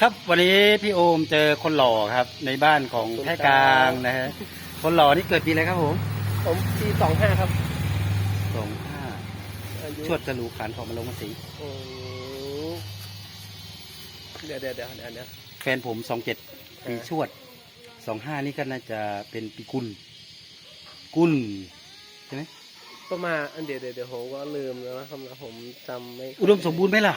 ครับวันนี้พี่โอมเจอคนหล่อครับ ในบ้านของแพร่กลางนะฮะคนหล่อนี่เกิดปีอะไรครับผม ผมปีสองห้าครับสองห้าอายุชวดกระลูขานของมาลงมาสีอืมเดี๋ยวเดี๋ยวเดี๋ยวเดี๋ยวเดี๋ยวแฟนผมสองเจ็ดปีชวดสองห้านี่ก็น่าจะเป็นปีกุลกุลใช่ไหมประมาณอันเดี๋ยวเดี๋ยวเดี๋ยวผมก็ลืมแล้วนะครับผมจำไม่ อุดมสมบูรณ์ไหมล่ะ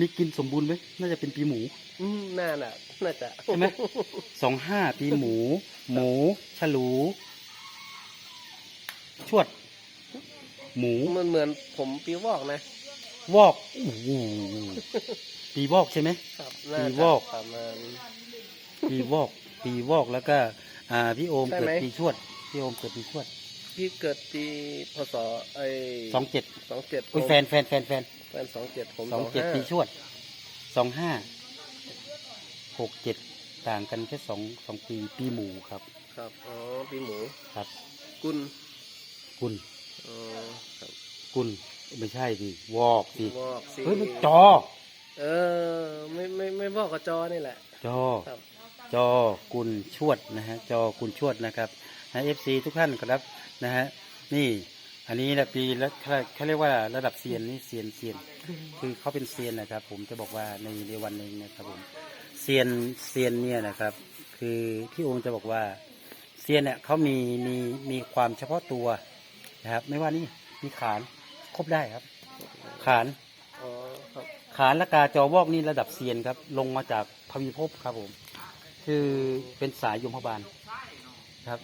มีกินสมบูรณ์ไหมน่าจะเป็นปีหมู อืมน่าน่ะน่าจะใช่ไหมสองห้าปีหมู หมู ฉลู ชวด หมู มันเหมือนผมปีวอกนะ วอกโอ้โหปีวอกใช่ไหมครับน่าปีจะวอก ประมาณ ปีวอก ปีวอกแล้วก็ อ่า พี่โอมใช่เกิดไหม ปีชวด พี่โอมเกิดปีชวดพี่เกิดปีพศไอสองเจ็ด สองเจ็ด อุ้ยแฟนแฟนแฟนแฟนแฟ นสองเจ็ดผมสองเจ็ดห้าปีชวดสองห้าหกเจ็ดต่างกันแค่สองสองปีปีหมูครับ ครับอ๋อปีหมูครับกุลกุลอ๋อครับกุลไม่ใช่ดิวอกดิวอกสิเฮ้ยมันจอ เออไม่ไม่ไม่บอกกับจอนี่แหละ จอครับจอกุลชวดนะฮะจอกุลชวดนะครับนะเอฟซีทุกท่านครับนะฮะนี่ อันนี้นะปีแล้วเขาเรียกว่าระดับเซียนนี่เซียนเซียนคือเขาเป็นเซียนนะครับ ผมจะบอกว่าในในวันหนึ่งนะครับผมเซียนเซียนเนี่ยนะครับ คือพี่องค์จะบอกว่าเซียนเนี่ยเขามีมีมีความเฉพาะตัวนะครับ ไม่ว่านี่มีขานครบได้ครับ ขานขานและกาจอวอกนี่ระดับเซียนครับ ลงมาจากพวีภพครับผม คือเป็นสายยมพบาลครับ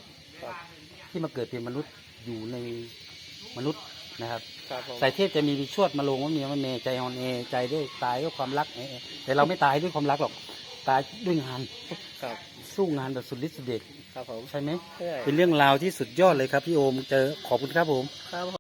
ที่มาเกิดเป็นมนุษย์อยู่ใน มนุษย์นะครับครับผมสายเทพจะมีวิชวดมาลงว่ามีว่าเมใจฮอนเอใจด้วยตายด้วยความรักเอเอแต่เราไม่ตายด้วยความรักหรอกตายด้วยงานครับสู้งานแบบสุดฤทธิ์สุดเดชครับผมใช่ไหมใช่เป็นเรื่องราวที่สุดยอดเลยครับพี่โอมเจอขอบคุณครับผม ครับ